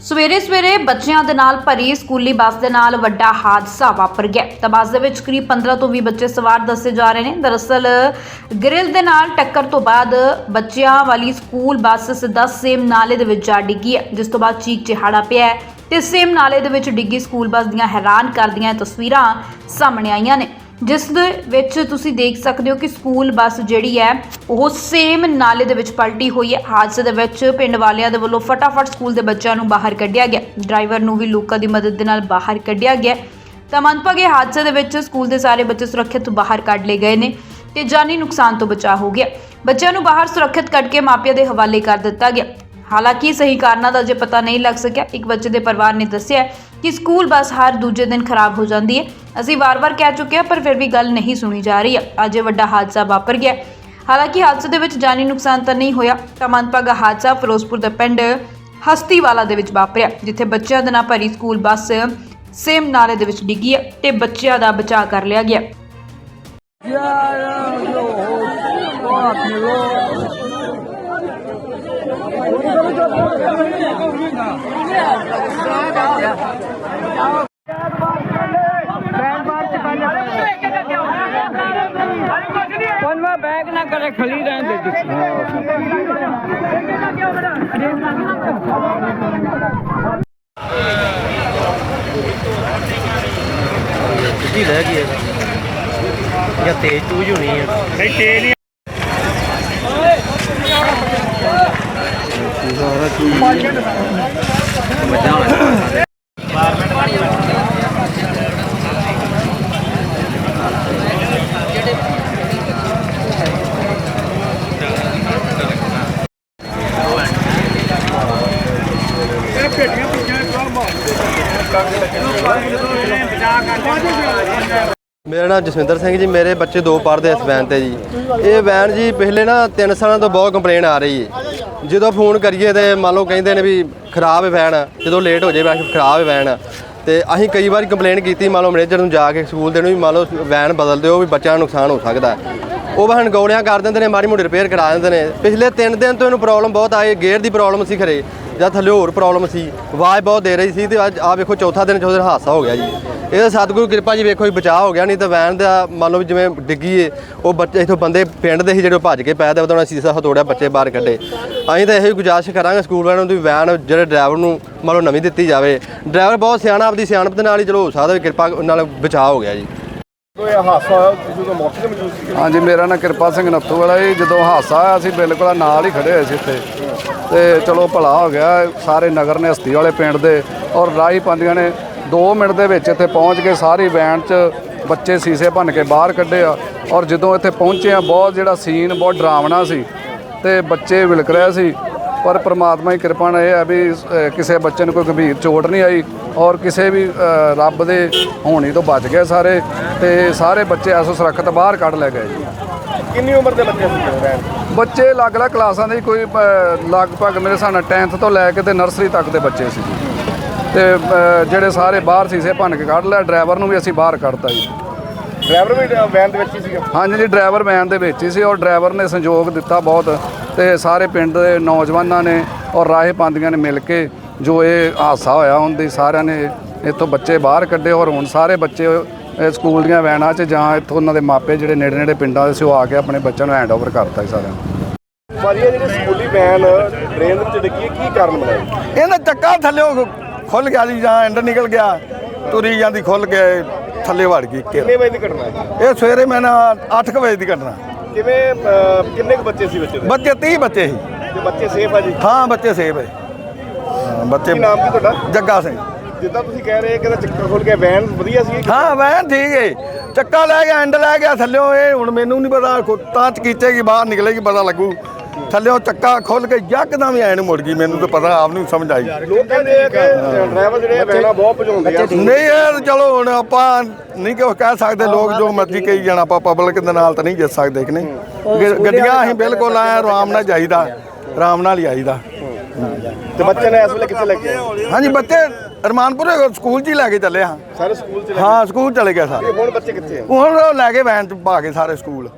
ਸਵੇਰੇ ਸਵੇਰੇ ਬੱਚਿਆਂ ਦੇ ਨਾਲ ਭਰੀ ਸਕੂਲੀ ਬੱਸ ਦੇ ਨਾਲ ਵੱਡਾ ਹਾਦਸਾ ਵਾਪਰ ਗਿਆ। ਤਾਂ ਬੱਸ ਦੇ ਵਿੱਚ ਕਰੀਬ 15 ਤੋਂ 20 ਬੱਚੇ ਸਵਾਰ ਦੱਸੇ ਜਾ ਰਹੇ ਨੇ। ਦਰਅਸਲ ਗ੍ਰਿਲ ਦੇ ਨਾਲ ਟੱਕਰ ਤੋਂ ਬਾਅਦ ਬੱਚਿਆਂ ਵਾਲੀ ਸਕੂਲ ਬੱਸ ਸਿੱਧਾ ਸੇਮ ਨਾਲੇ ਦੇ ਵਿੱਚ ਜਾ ਡਿੱਗੀ ਹੈ, ਜਿਸ ਤੋਂ ਬਾਅਦ ਚੀਕ ਚਿਹਾੜਾ ਪਿਆ ਹੈ। ਤੇ ਸੇਮ ਨਾਲੇ ਦੇ ਵਿੱਚ ਡਿੱਗੀ ਸਕੂਲ ਬੱਸ ਦੀਆਂ ਹੈਰਾਨ ਕਰਦੀਆਂ ਤਸਵੀਰਾਂ ਸਾਹਮਣੇ ਆਈਆਂ ਨੇ। ਜਿਸ ਦੇ ਵਿੱਚ ਤੁਸੀਂ ਦੇਖ ਸਕਦੇ ਹੋ ਕਿ ਸਕੂਲ ਬੱਸ ਜਿਹੜੀ ਹੈ, ਉਹ ਸੇਮ ਨਾਲੇ ਦੇ ਵਿੱਚ ਪਲਟੀ ਹੋਈ ਹੈ। ਹਾਦਸੇ ਦੇ ਵਿੱਚ ਪਿੰਡ ਵਾਲਿਆਂ ਦੇ ਵੱਲੋਂ ਫਟਾਫਟ ਸਕੂਲ ਦੇ ਬੱਚਿਆਂ ਨੂੰ ਬਾਹਰ ਕੱਢਿਆ ਗਿਆ। ਡਰਾਈਵਰ ਨੂੰ ਵੀ ਲੋਕਾਂ ਦੀ ਮਦਦ ਦੇ ਨਾਲ ਬਾਹਰ ਕੱਢਿਆ ਗਿਆ। ਤਾਂ ਮੰਦਭਾਗੇ ਹਾਦਸੇ ਦੇ ਵਿੱਚ ਸਕੂਲ ਦੇ ਸਾਰੇ ਬੱਚੇ ਸੁਰੱਖਿਅਤ ਬਾਹਰ ਕੱਢ ਲਏ ਗਏ ਨੇ ਤੇ ਜਾਨੀ ਨੁਕਸਾਨ ਤੋਂ ਬਚਾ ਹੋ ਗਿਆ। ਬੱਚਿਆਂ ਨੂੰ ਬਾਹਰ ਸੁਰੱਖਿਅਤ ਕੱਢ ਕੇ ਮਾਪਿਆਂ ਦੇ ਹਵਾਲੇ ਕਰ ਦਿੱਤਾ ਗਿਆ। ਹਾਲਾਂਕਿ ਸਹੀ ਕਾਰਨਾਂ ਦਾ ਅਜੇ ਪਤਾ ਨਹੀਂ ਲੱਗ ਸਕਿਆ। ਇੱਕ ਬੱਚੇ ਦੇ ਪਰਿਵਾਰ ਨੇ ਦੱਸਿਆ ਕਿ ਸਕੂਲ ਬੱਸ ਹਰ ਦੂਜੇ ਦਿਨ ਖਰਾਬ ਹੋ ਜਾਂਦੀ ਹੈ। ਅਸੀਂ ਵਾਰ-ਵਾਰ ਕਹਿ ਚੁੱਕੇ ਹਾਂ, ਪਰ ਫਿਰ ਵੀ ਗੱਲ ਨਹੀਂ ਸੁਣੀ ਜਾ ਰਹੀ। ਅੱਜ ਇਹ ਵੱਡਾ ਹਾਦਸਾ ਵਾਪਰ ਗਿਆ ਹਾਲਾਂਕਿ ਹਾਦਸੇ ਦੇ ਵਿੱਚ ਜਾਨੀ ਨੁਕਸਾਨ ਤਾਂ ਨਹੀਂ ਹੋਇਆ, ਤਾਂ ਮੰਦਭਾਗਾ ਹਾਦਸਾ ਫਿਰੋਜ਼ਪੁਰ ਦੇ ਪਿੰਡ ਹਸਤੀਵਾਲਾ ਦੇ ਵਿੱਚ ਵਾਪਰਿਆ, ਜਿੱਥੇ ਬੱਚਿਆਂ ਦੇ ਨਾਲ ਭਰੀ ਸਕੂਲ ਬੱਸ ਸੇਮ ਨਾਲੇ ਦੇ ਵਿੱਚ ਡਿੱਗੀ ਹੈ ਤੇ ਬੱਚਿਆਂ ਦਾ ਬਚਾਅ ਕਰ ਲਿਆ ਗਿਆ। ਪਨਵਾ ਬੈਗ ਨਾ ਕਰੇ ਖਲੀ ਰਹਿਣ ਦੇ ਸਿੱਧੀ ਰਹਿ ਗਈ ਹੈ ਜਾਂ ਤੇਜ਼ ਤੂਜ ਹੋਣੀ ਹੈ ਨਹੀਂ ਤੇਜ਼ ਨਹੀਂ ਮੇਰਾ ਨਾਮ ਜਸਵਿੰਦਰ ਸਿੰਘ ਜੀ, ਮੇਰੇ ਬੱਚੇ ਦੋ ਪੜ੍ਹਦੇ ਇਸ ਵੈਨ ਤੇ ਜੀ। ਇਹ ਵੈਨ ਜੀ, ਪਿਛਲੇ ਨਾ 3 ਸਾਲਾਂ ਤੋਂ ਬਹੁਤ ਕੰਪਲੇਨ ਆ ਰਹੀ ਹੈ ਜਦੋਂ ਫੋਨ ਕਰੀਏ ਤੇ ਮੰਨ ਲਓ ਕਹਿੰਦੇ ਨੇ ਵੀ ਖਰਾਬ ਹੈ ਵੈਨ ਜਦੋਂ ਲੇਟ ਹੋ ਜਾਏ ਵੈਸੇ ਖਰਾਬ ਹੈ ਵੈਨ ਤੇ ਅਸੀਂ ਕਈ ਵਾਰੀ ਕੰਪਲੇਂਟ ਕੀਤੀ ਮੰਨ ਲਓ ਮੈਨੇਜਰ ਨੂੰ ਜਾ ਕੇ ਸਕੂਲ ਦੇ ਨੂੰ ਵੀ ਮੰਨ ਲਓ ਵੈਨ ਬਦਲ ਦਿਓ ਵੀ ਬੱਚਿਆਂ ਨੂੰ ਨੁਕਸਾਨ ਹੋ ਸਕਦਾ ਉਹ ਬਹਨ ਗੋਲਿਆਂ ਕਰ ਦਿੰਦੇ ਨੇ, ਮਾੜੀ ਮੋਟੀ ਰਿਪੇਅਰ ਕਰਾ ਦਿੰਦੇ ਨੇ। ਪਿਛਲੇ 3 ਦਿਨ ਤੋਂ ਇਹਨੂੰ ਪ੍ਰੋਬਲਮ ਬਹੁਤ ਆਈ ਗੇਅਰ ਦੀ ਪ੍ਰੋਬਲਮ ਸੀ ਖਰੇ, ਜਾਂ ਥੱਲੇ ਹੋਰ ਪ੍ਰੋਬਲਮ ਸੀ, ਆਵਾਜ਼ ਬਹੁਤ ਦੇ ਰਹੀ ਸੀ ਤੇ ਅੱਜ ਆ ਵੇਖੋ ਚੌਥਾ ਦਿਨ ਚੌਥੇ ਦਿਨ ਹਾਦਸਾ ਹੋ ਗਿਆ ਜੀ। ਇਹਦਾ ਸਤਿਗੁਰੂ ਕਿਰਪਾ ਜੀ ਵੇਖੋ ਜੀ ਬਚਾਅ ਹੋ ਗਿਆ ਨਹੀਂ ਤਾਂ ਵੈਨ ਦਾ ਮੰਨ ਲਓ ਵੀ ਜਿਵੇਂ ਡਿੱਗੀ ਏ ਉਹ ਬੱਚੇ ਇਥੋਂ ਬੰਦੇ ਪਿੰਡ ਦੇ ਸੀ ਜਿਹੜੇ ਭੱਜ ਕੇ ਪੈ ਦੇ ਉਹਦਾ ਸੀਸਾ ਹਤੋੜਿਆ ਬੱਚੇ ਬਾਹਰ ਕੱਢੇ। ਅਸੀਂ ਤਾਂ ਇਹੋ ਹੀ ਗੁਜ਼ਾਰਿਸ਼ ਕਰਾਂਗੇ ਸਕੂਲ ਵਾਲਿਆਂ ਨੂੰ ਵੀ ਵੈਨ ਜਿਹੜੇ ਡਰਾਈਵਰ ਨੂੰ ਮੰਨ ਲਓ ਨਵੀਂ ਦਿੱਤੀ ਜਾਵੇ। ਡਰਾਈਵਰ ਬਹੁਤ ਸਿਆਣਾ ਆਪਦੀ ਸਿਆਣਪ ਦੇ ਨਾਲ ਹੀ ਚਲੋ ਹੋ ਸਕਦਾ ਵੀ ਕਿਰਪਾ ਨਾਲ ਬਚਾਅ ਹੋ ਗਿਆ ਜੀ। ਹਾਂਜੀ ਮੇਰਾ ਨਾਮ ਕਿਰਪਾ ਸਿੰਘ ਨੱਥੂ ਵਾਲਾ ਜੀ। ਜਦੋਂ ਹਾਦਸਾ ਆਇਆ ਅਸੀਂ ਬਿਲਕੁਲ ਨਾਲ ਹੀ ਖੜੇ ਹੋਏ ਸੀ ਇੱਥੇ। ਤੇ ਚਲੋ ਭਲਾ ਹੋ ਗਿਆ ਸਾਰੇ ਨਗਰ ਨੇ ਹਸਤੀ ਵਾਲੇ ਪਿੰਡ ਦੇ ਔਰ ਰਾਹੀ ਪਾਉਂਦੀਆਂ ਨੇ 2 ਮਿੰਟ ਦੇ ਵਿੱਚ ਇੱਥੇ ਪਹੁੰਚ ਕੇ ਸਾਰੀ ਵੈਨ 'ਚ ਬੱਚੇ ਸੀਸੇ ਭੰਨ ਕੇ ਬਾਹਰ ਕੱਢੇ ਆ। ਔਰ ਜਦੋਂ ਇੱਥੇ ਪਹੁੰਚੇ ਆ ਬਹੁਤ ਜਿਹੜਾ ਸੀਨ ਬਹੁਤ ਡਰਾਵਣਾ ਸੀ ਤੇ ਬੱਚੇ ਵਿਲਕ ਰਹੇ ਸੀ। ਪਰ ਪ੍ਰਮਾਤਮਾ ਦੀ ਕਿਰਪਾ ਨਾਲ ਇਹ ਹੈ ਵੀ ਕਿਸੇ ਬੱਚੇ ਨੂੰ ਕੋਈ ਗੰਭੀਰ ਚੋਟ ਨਹੀਂ ਆਈ ਔਰ ਕਿਸੇ ਵੀ ਰੱਬ ਦੇ ਹੋਣੀ ਤੋਂ ਬਚ ਗਏ ਸਾਰੇ ਤੇ ਸਾਰੇ ਬੱਚੇ ਐਸੋ ਸੁਰੱਖਿਅਤ ਬਾਹਰ ਕੱਢ ਲੈ ਗਏ ਜੀ। ਕਿੰਨੀ ਉਮਰ ਦੇ ਬੱਚੇ ਸੀ ਬੱਚੇ ਅਲੱਗ-ਅਲੱਗ ਕਲਾਸਾਂ ਦੇ ਕੋਈ ਲਗਭਗ ਮੇਰੇ ਹਿਸਾਬ ਨਾਲ 10th ਤੋਂ ਲੈ ਕੇ ਤੇ ਨਰਸਰੀ ਤੱਕ ਦੇ ਬੱਚੇ ਸੀ ਜੀ। ਤੇ ਜਿਹੜੇ ਸਾਰੇ ਬਾਹਰ ਸੀਸੇ ਭੰਨ ਕੇ ਕੱਢ ਲਿਆ। ਡਰਾਈਵਰ ਨੂੰ ਵੀ ਅਸੀਂ ਬਾਹਰ ਕੱਢਤਾ ਜੀ। ਡਰਾਈਵਰ ਵੀ ਵੈਨ ਦੇ ਵਿੱਚ ਹੀ ਸੀਗਾ? ਹਾਂਜੀ ਜੀ ਡਰਾਈਵਰ ਵੈਨ ਦੇ ਵਿੱਚ ਹੀ ਸੀ ਔਰ ਡਰਾਈਵਰ ਨੇ ਸੰਯੋਗ ਦਿੱਤਾ ਬਹੁਤ। ਤੇ ਸਾਰੇ ਪਿੰਡ ਦੇ ਨੌਜਵਾਨਾਂ ਨੇ ਔਰ ਰਾਹੇ ਪਾਉਂਦੀਆਂ ਨੇ ਮਿਲ ਕੇ ਜੋ ਇਹ ਹਾਦਸਾ ਹੋਇਆ ਉਹਦੀ ਸਾਰਿਆਂ ਨੇ ਇੱਥੋਂ ਬੱਚੇ ਬਾਹਰ ਕੱਢੇ ਔਰ ਹੁਣ ਸਾਰੇ ਬੱਚੇ ਇਹ ਸਕੂਲ ਦੀਆਂ ਵੈਨਾਂ 'ਚ ਜਾਂ ਇੱਥੋਂ ਉਹਨਾਂ ਦੇ ਮਾਪੇ ਜਿਹੜੇ ਨੇੜੇ ਨੇੜੇ ਪਿੰਡਾਂ ਦੇ ਸੀ ਉਹ ਆ ਕੇ ਆਪਣੇ ਬੱਚਿਆਂ ਨੂੰ ਹੈਂਡਓਵਰ ਕਰਤਾ ਜੀ ਸਾਰਿਆਂ ਨੂੰ। ਭਾਜੀ ਇਹ ਜਿਹੜੀ ਸਕੂਲੀ ਵੈਨ ਟ੍ਰੇਨ ਵਿੱਚ ਡਿੱਗੀ ਹੈ, ਕੀ ਕਾਰਨ ਬਣਾਇਆ ਇਹਦਾ ਚੱਕਾ ਥੱਲੇ ਖੁੱਲ ਗਿਆ ਜੀ ਜਾਂ ਐਂਡ ਨਿਕਲ ਗਿਆ ਤੁਰੀ ਜਾਂਦੀ ਖੁੱਲ ਕੇ ਥੱਲੇ ਵੜ ਗਈ। ਕਿੰਨੇ ਵਜੇ ਦੀ ਘਟਨਾ ਹੈ ਇਹ ਸਵੇਰੇ ਮੈਂ ਨਾ 8 ਵਜੇ ਦੀ ਘਟਨਾ। ਕਿਵੇਂ ਅਹ, ਕਿੰਨੇ ਕੁ ਬੱਚੇ ਸੀ ਬੱਚੇ ਦੇ? ਬੱਚੇ 30 ਬੱਚੇ ਸੀ। ਤੇ ਬੱਚੇ ਸੇਫ ਆ ਜੀ? ਹਾਂ ਬੱਚੇ ਸੇਫ ਹੈ ਹਾਂ, ਬੱਚੇ ਕੀ ਨਾਮ ਕੀ ਤੁਹਾਡਾ? ਜੱਗਾ ਸਿੰਘ। ਜਿੱਦਾਂ ਤੁਸੀਂ ਕਹਿ ਰਹੇ ਕਿ ਚੱਕਰ ਖੁੱਲ ਗਿਆ ਵੈਨ ਵਧੀਆ ਸੀ ਹਾਂ ਵੈਨ ਠੀਕ ਹੈ ਚੱਕਾ ਲੈ ਗਿਆ ਐਂਡ ਲੈ ਗਿਆ ਥੱਲਿਓਂ ਇਹ ਹੁਣ ਮੈਨੂੰ ਨਹੀਂ ਪਤਾ ਤਾਂ ਚਕੀਚੇਗੀ ਬਾਹਰ ਨਿਕਲੇਗੀ ਪਤਾ ਲੱਗੂ। ਥੱਲਿਓਂ ਚੱਕਾ ਖੁੱਲ ਕੇ ਯਕਦਮ ਹੀ ਐਨ ਮੁੜ ਗਈ ਮੈਨੂੰ ਤਾਂ ਪਤਾ ਆਪ ਨੂੰ ਸਮਝ ਆਈ। ਲੋਕ ਕਹਿੰਦੇ ਆ ਕਿ ਡਰਾਈਵਰ ਜਿਹੜੇ ਆ ਵੈਨਾਂ ਬਹੁਤ ਭਜਾਉਂਦੇ ਆ। ਨਹੀਂ ਯਾਰ ਚਲੋ ਹੁਣ ਆਪਾਂ ਨਹੀਂ ਕਿ ਕਹਿ ਸਕਦੇ ਲੋਕ ਜੋ ਮਰਜ਼ੀ ਕਹੀ ਜਾਣ ਆਪਾਂ ਪਬਲਿਕ ਦੇ ਨਾਲ ਤਾਂ ਨਹੀਂ ਜਿੱਤ ਸਕਦੇ ਕਿ ਨਹੀਂ। ਗੱਡੀਆਂ ਅਸੀਂ ਬਿਲਕੁਲ ਆਏ ਆਰਾਮ ਨਾਲ ਜਾਈਦਾ ਆਰਾਮ ਨਾਲ ਹੀ ਆਈਦਾ। ਤੇ ਬੱਚੇ ਨੇ ਇਸ ਵੇਲੇ ਕਿੱਥੇ ਲੱਗੇ ਹਾਂਜੀ ਬੱਚੇ ਰਮਾਨਪੁਰ ਸਕੂਲ 'ਚ ਹੀ ਲੈ ਕੇ ਚੱਲੇ ਹਾਂ ਸਾਰੇ ਸਕੂਲ ਚ ਹਾਂ ਸਕੂਲ ਚਲੇ ਗਏ ਸਾਰੇ। ਹੁਣ ਬੱਚੇ ਕਿੱਥੇ ਆ? ਹੁਣ ਉਹ ਲੈ ਕੇ ਵੈਨ 'ਚ ਪਾ ਕੇ ਸਾਰੇ ਸਕੂਲ।